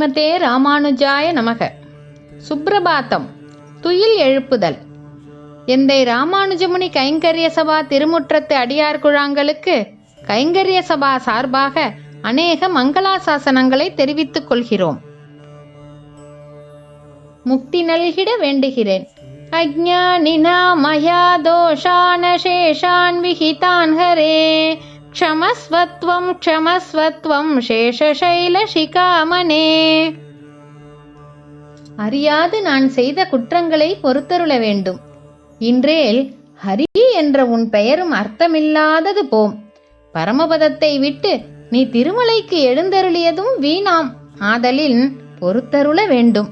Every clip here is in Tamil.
ஸ்ரீமதே ராமானுஜாய நமக. சுப்ரபாத்தம். துயில் எழுப்புதல். எந்தை ராமானுஜமுனி கைங்கரிய சபா திருமுற்றத்து அடியார் குழாங்களுக்கு கைங்கரிய சபா சார்பாக அநேக மங்களாசாசனங்களை தெரிவித்துக் கொள்கிறோம். முக்தி நல்கிட வேண்டுகிறேன். அஜானினா மயா தோஷான சேஷான் விஹிதான் ஹரே க்ஷமஸ்வத்வம் க்ஷமஸ்வத்வம் சேஷசைல அறியாது நான் செய்த குற்றங்களை பொறுத்தருள வேண்டும். இன்றேல் ஹரி என்ற உன் பெயரும் அர்த்தமில்லாதது போம். பரமபதத்தை விட்டு நீ திருமலைக்கு எழுந்தருளியதும் வீணாம். ஆதலின் பொறுத்தருள வேண்டும்.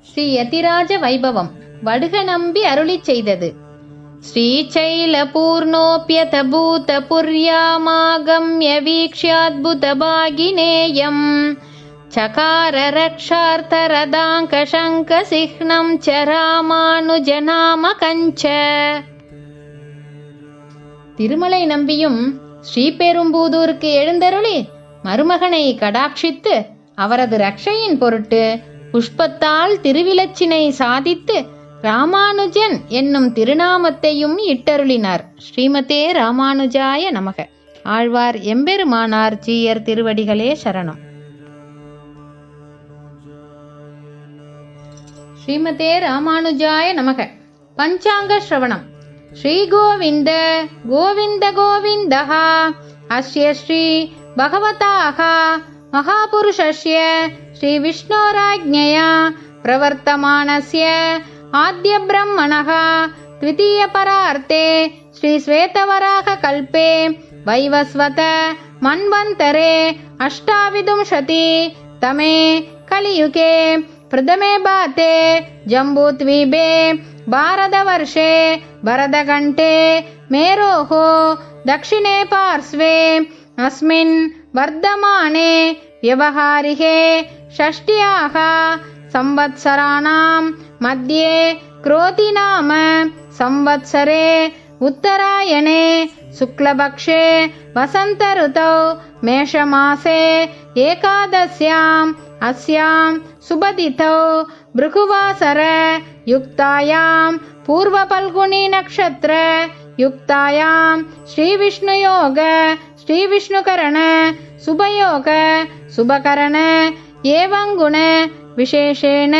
ஸ்ரீ யதிராஜ வைபவம் வடுக நம்பி அருளிச் செய்தது. ஸ்ரீசைல பூர்ணோப்யத பூத புர்யாமாகம்ய வீக்ஷ்யாத்புத பாகினேயம் சகார ரக்ஷார்த்தரதாங்க சங்க சிஹ்னம் ச ராமானுஜநாம கஞ்ச திருமலை நம்பியும் ஸ்ரீபெரும்பூதூருக்கு எழுந்தருளி மருமகனை கடாட்சித்து அவரது ரக்ஷையின் பொருட்டு புஷ்பத்தால் திருவிலச்சினை சாதித்து ராமானுஜன் என்னும் திருநாமத்தையும் இட்டருளினார். ஸ்ரீமதே ராமானுஜாய நமக. ஆழ்வார் எம்பெருமானார் ஜீயர் திருவடிகளே சரணம். ஸ்ரீமதே ராமானுஜாய நமக. பஞ்சாங்க ஸ்ரவணம். ஸ்ரீ கோவிந்த கோவிந்த கோவிந்தः அஸ்ய ஸ்ரீ பகவதாः மகாபுருஷஸ்ய ஸ்ரீ விஷ்ணோராஜ்ஞயா. பிரவர்த்தமானஸ்ய आद्यब्रह्मणः द्वितीयपरार्थे श्रीश्वेतवराहकल्पे वैवस्वत मन्वन्तरे अष्टाविदुंशति तमे कलियुगे प्रथमे बाते जम्बूद्वीपे भारतवर्षे वरदघण्ठे मेरोः दक्षिणे पार्श्वे अस्मिन् वर्धमाने व्यवहारिहे षष्ट्याः संवत्सराणां मध्ये क्रोधि नाम। संवत्सरे उत्तरायणे शुक्लपक्षे वसन्तऋतौ मेषमासे एकादश्याम् अस्यां सुबदितौ भृगुवासर युक्तायां पूर्वपल्गुनी नक्षत्र युक्तायां श्रीविष्णुयोग श्रीविष्णुकरण शुभयोग शुभकरण एवं गुण विशेषेण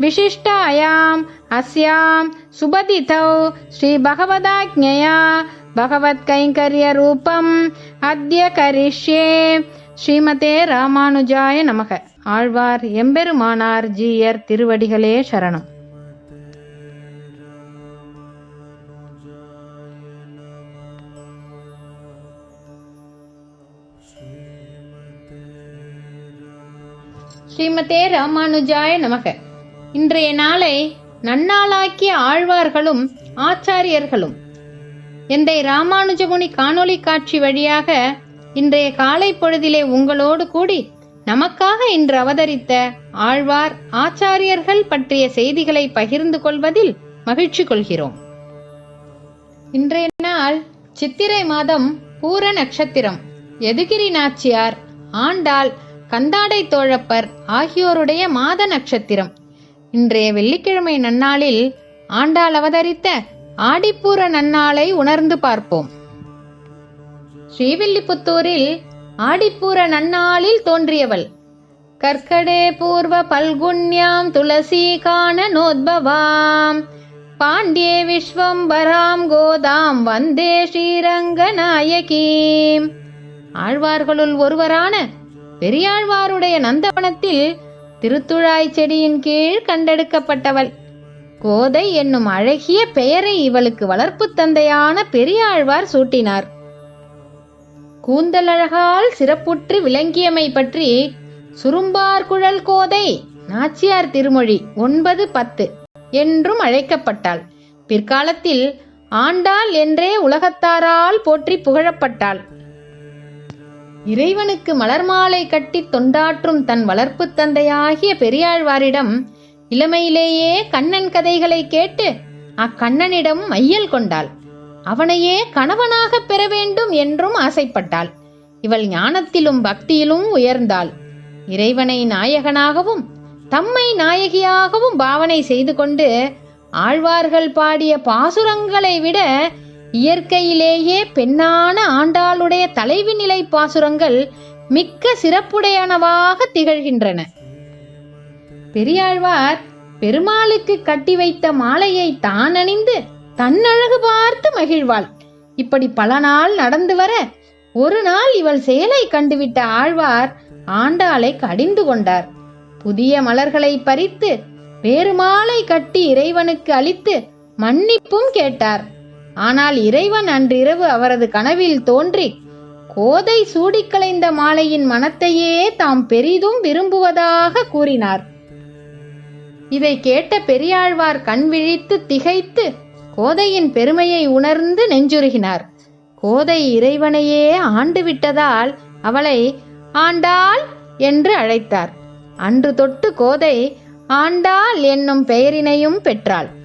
विशिष्टायाम् अस्यां सुबदितौ श्रीभगवदाज्ञया भगवत्कैङ्कर्यरूपम् अद्य करिष्ये ஸ்ரீமதே ராமானுஜாய நமக ஆழ்வார் எம்பெருமானார் ஜீயர் திருவடிகளே சரணம் ஸ்ரீமதே ராமானுஜாய நமக. இன்றைய நாளை நன்னாளாக்கிய ஆழ்வார்களும் ஆச்சாரியர்களும் எந்தை ராமானுஜமுனி காணொளி காட்சி வழியாக இன்றைய காலை பொழுதிலே உங்களோடு கூடி நமக்காக இன்று அவதரித்த ஆழ்வார் ஆச்சாரியர்கள் பற்றிய செய்திகளை பகிர்ந்து கொள்வதில் மகிழ்ச்சி கொள்கிறோம். இன்றைய நாள் சித்திரை மாதம் பூர நட்சத்திரம். எதுகிரி நாச்சியார் ஆண்டாள் கந்தாடை தோழப்பர் ஆகியோருடைய மாத நட்சத்திரம். இன்றைய வெள்ளிக்கிழமை நன்னாளில் ஆண்டாள் அவதரித்த ஆடிப்பூர நன்னாளை உணர்ந்து பார்ப்போம். ஸ்ரீவில்லிபுத்தூரில் ஆடிப்பூர நன்னாளில் தோன்றியவள். கர்க்கடே பூர்வ பல்குண்யாம் துளசி காண நோத்பவாம். பாண்டியே விஸ்வம்பராம் கோதாம் வந்தே ஸ்ரீரங்க நாயகீம். ஆழ்வார்களுள் ஒருவரான பெரியாழ்வாருடைய நந்தவனத்தில் திருத்துழாய் செடியின் கீழ் கண்டெடுக்கப்பட்டவள். கோதை என்னும் அழகிய பெயரை இவளுக்கு வளர்ப்பு தந்தையான பெரியாழ்வார் சூட்டினார். கூந்தலழகால் சிறப்புற்று விளங்கியமை பற்றி சுரும்பார்குழல் கோதை நாச்சியார் திருமொழி ஒன்பது பத்து என்றும் அழைக்கப்பட்டாள். பிற்காலத்தில் ஆண்டாள் என்றே உலகத்தாரால் போற்றி புகழப்பட்டாள். இறைவனுக்கு மலர் மாலை கட்டி தொண்டாற்றும் தன் வளர்ப்பு தந்தையாகிய பெரியாழ்வாரிடம் இளமையிலேயே கண்ணன் கதைகளை கேட்டு அக்கண்ணனிடம் மையல் கொண்டாள். அவனையே கணவனாக பெற வேண்டும் என்றும் ஆசைப்பட்டாள். இவள் ஞானத்திலும் பக்தியிலும் உயர்ந்தாள். இறைவனை நாயகனாகவும் தம்மை நாயகியாகவும் பாவனை செய்து கொண்டு ஆழ்வார்கள் பாடிய பாசுரங்களை விட இயற்கையிலேயே பெண்ணான ஆண்டாளுடைய தலைவி நிலை பாசுரங்கள் மிக்க சிறப்புடையனவாக திகழ்கின்றன. பெரியாழ்வார் பெருமாளுக்கு கட்டி வைத்த மாலையை தான் அணிந்து தன்னழகு பார்த்து மகிழ்வாள். இப்படி பல நாள் நடந்து வர ஒரு நாள் இவள் செயலை கண்டுவிட்ட ஆழ்வார் ஆண்டாளை கடிந்து கொண்டார். புதிய மலர்களை பறித்து வேறு மாலை கட்டி இறைவனுக்கு அளித்து மன்னிப்பும் கேட்டார். ஆனால் இறைவன் அன்றிரவு அவரது கனவில் தோன்றி கோதை சூடிக்கலைந்த மாலையின் மனத்தையே தாம் பெரிதும் விரும்புவதாக கூறினார். இதை கேட்ட பெரியாழ்வார் கண் விழித்து திகைத்து கோதையின் பெருமையை உணர்ந்து நெஞ்சுருகினார். கோதை இறைவனையே ஆண்டு விட்டதால் அவளை ஆண்டாள் என்று அழைத்தார். அன்று தொட்டு கோதை ஆண்டாள் என்னும் பெயரினையும் பெற்றாள்.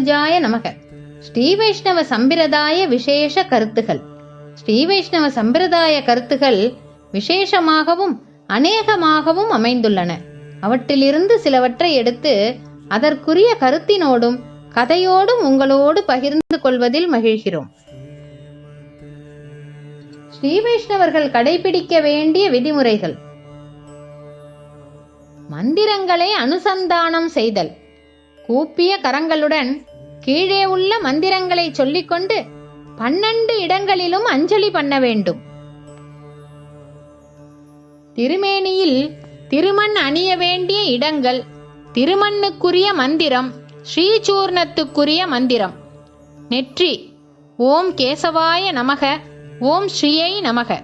ராமானுஜாய நமக. ஸ்ரீ வைஷ்ணவ சம்பிரதாய விசேஷ கருத்துகள். ஸ்ரீ வைஷ்ணவ சம்பிரதாய கருத்துகள் விசேஷமாகவும் அநேகமாகவும் அமைந்துள்ளன. அவற்றிலிருந்து சிலவற்றை எடுத்து அதற்குரிய கருத்தினோடும் கதையோடும் உங்களோடு பகிர்ந்து கொள்வதில் மகிழ்கிறோம். ஸ்ரீ வைஷ்ணவர்கள் கடைபிடிக்க வேண்டிய விதிமுறைகள். மந்திரங்களை அனுசந்தானம் செய்தல். கூப்பிய கரங்களுடன் கீழே உள்ள மந்திரங்களை சொல்லிக்கொண்டு பன்னெண்டு இடங்களிலும் அஞ்சலி பண்ண வேண்டும். திருமேனியில் திருமண் அணிய வேண்டிய இடங்கள் திருமண்ணுக்குரிய மந்திரம் ஸ்ரீசூர்ணத்துக்குரிய மந்திரம். நெற்றி ஓம் கேசவாய நமக ஓம் ஸ்ரீயை நமக.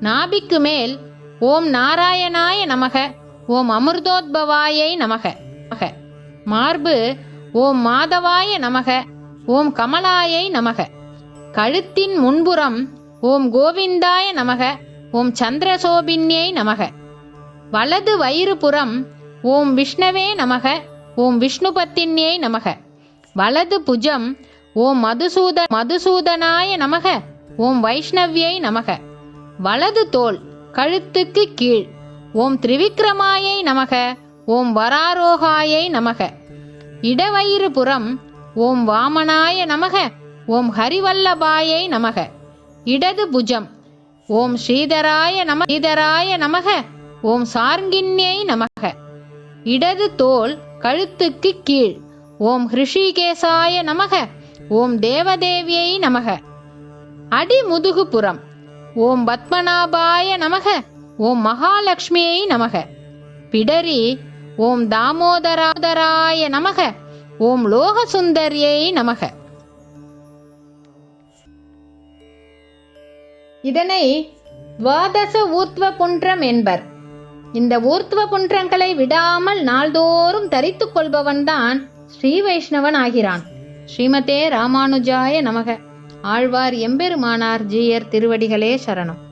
நாபிக்கு மேல் ஓம் நாராயணாய நமக ஓம் அமிர்தோத்பவாயை நமக. மார்பு ஓம் மாதவாய நமக ஓம் கமலாயை நமக. கழுத்தின் முன்புறம் ஓம் கோவிந்தாய நமக ஓம் சந்திரசோபின்யை நமக. வலது வயிறுபுறம் ஓம் விஷ்ணவே நமக ஓம் விஷ்ணுபத்தின்யை நமக. வலது புஜம் ஓம் மதுசூத மதுசூதனாய நமக ஓம் வைஷ்ணவ்யை நமக. வலது தோல் கழுத்துக்கு கீழ் ஓம் திரிவிக்ரமாயை நமக ஓம் வராரோகாயை நமக. இடவயிறு புறம் ஓம் வாமனாய நமக ஓம் ஹரிவல்லபாயை நமக. இடது புஜம் ஓம் ஸ்ரீதராய நம ஸ்ரீதராய நமக ஓம் சார்கின்யை நமக. இடது தோல் கழுத்துக்கு கீழ் ஓம் ஹிருஷிகேசாய நமக ஓம் தேவதேவியை நமக. அடி முதுகுபுறம் ஓம் பத்மநாபாய நமக ஓம் மகாலட்சுமியை நமக. பிடரி ஓம் தாமோதராதராய நமக. ஓம் லோகசுந்தரியை நமக. இதனை துவாதச ஊர்த்வ புன்றம் என்பர். இந்த ஊர்த்வ புன்றங்களை விடாமல் நாள்தோறும் தரித்துக் கொள்பவன்தான் ஸ்ரீ வைஷ்ணவன் ஆகிறான். ஸ்ரீமதே ராமானுஜாய நமக. ஆழ்வார் எம்பெருமானார் ஜீயர் திருவடிகளே சரணம்.